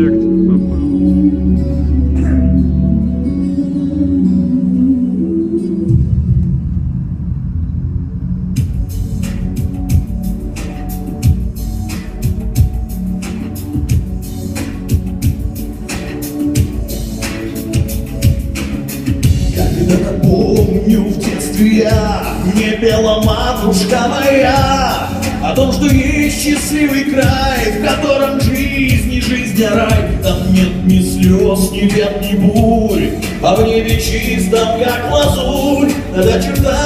проспект. Когда-то помню в детстве я, не пела матушка моя, о том, что есть счастливый край, в котором жизнь и жизнь а рай. Там нет ни слез, ни бед, ни бурь А в небе чистом, как лазурь. Над очертанием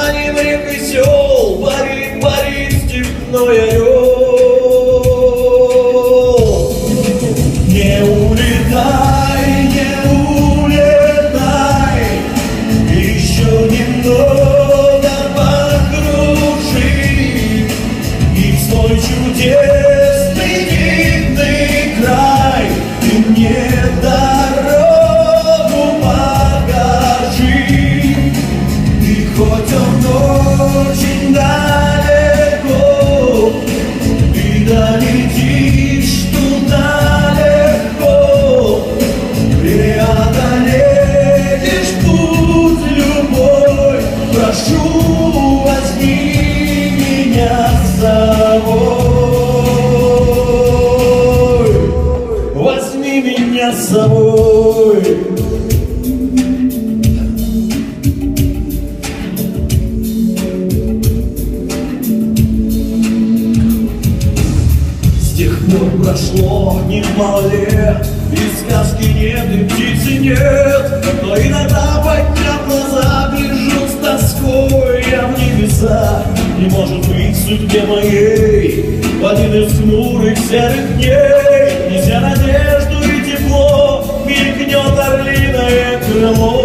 прошло немало лет И сказки нет, и птицы нет. Но иногда подняв глаза Гляжу с тоской я в небеса Не может быть в судьбе моей В один из хмурых серых дней Неся надежду и тепло Мелькнет орлиное крыло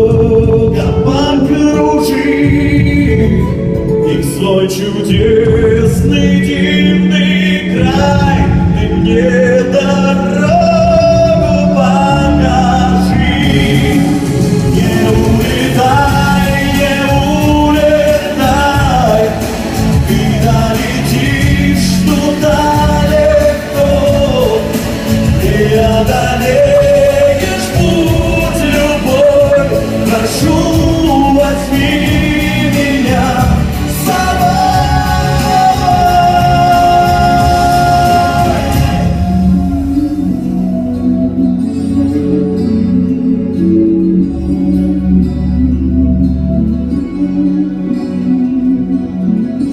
Кабан кружит, и свой чудесный дивный край ты дорогу покажи. Не улетай, не улетай, ты долетишь туда легко, не.